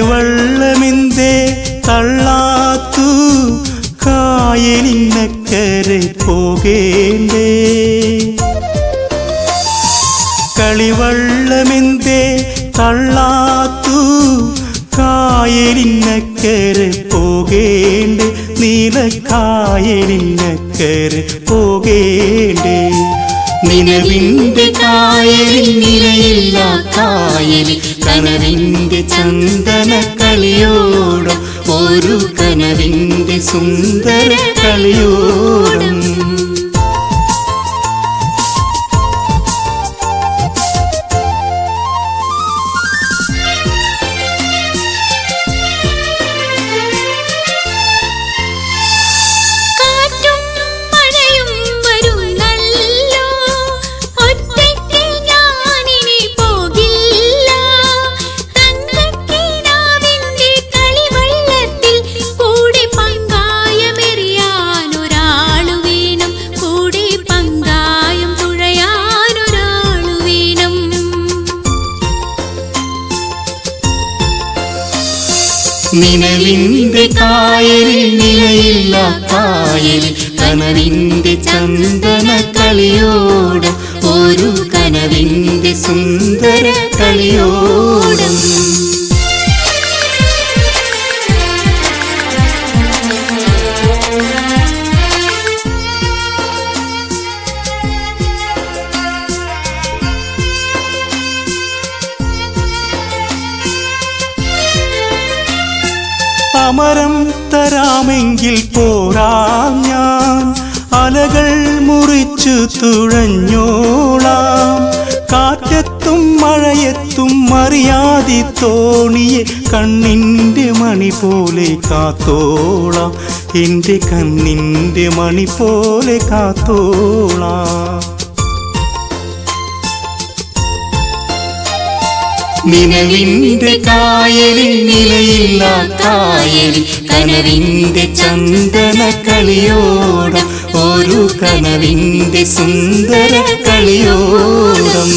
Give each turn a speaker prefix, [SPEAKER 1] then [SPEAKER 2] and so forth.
[SPEAKER 1] കളിവള്ളമെന്തേ തള്ളാത്തു. കായലിനക്കരെ പോകേണ്ടേ. കളിവള്ളമെന്തേ തള്ളാത്തു. കായലിനക്കരെ പോകേണ്ടേ. നീലക്കായലിനക്കരെ പോകേണ്ടേ. നിലവിന്റെ കായലിൽ നിലയില്ല കായലിൽ കനവിന്റെ ചന്ദന കളിയോടും ഒരു കനവിന്റെ സുന്ദര കളിയോടും നിലവിന്റെ കായലിൽ നിലയില്ല കായലിൽ. കനവിന്റെ ചന്ദന കളിയോട് ഒരു കനവിന്റെ സുന്ദര കളിയോടും അമരം തരാമെങ്കിൽ പോരാ ഞാൻ. അലകൾ മുറിച്ചു തുഴഞ്ഞോളാം. കാറ്റത്തും മഴയത്തും അറിയാതി തോണിയെ കണ്ണിന്റെ മണി പോലെ കാത്തോളാം. എന്റെ കണ്ണിന്റെ മണി പോലെ കാത്തോളാം. നിലവിന്റെ കായലിൽ നിലയില്ല കായലിൽ കനവിന്റെ ചന്ദന കളിയോടം ഒരു കനവിന്റെ സുന്ദര കളിയോടം.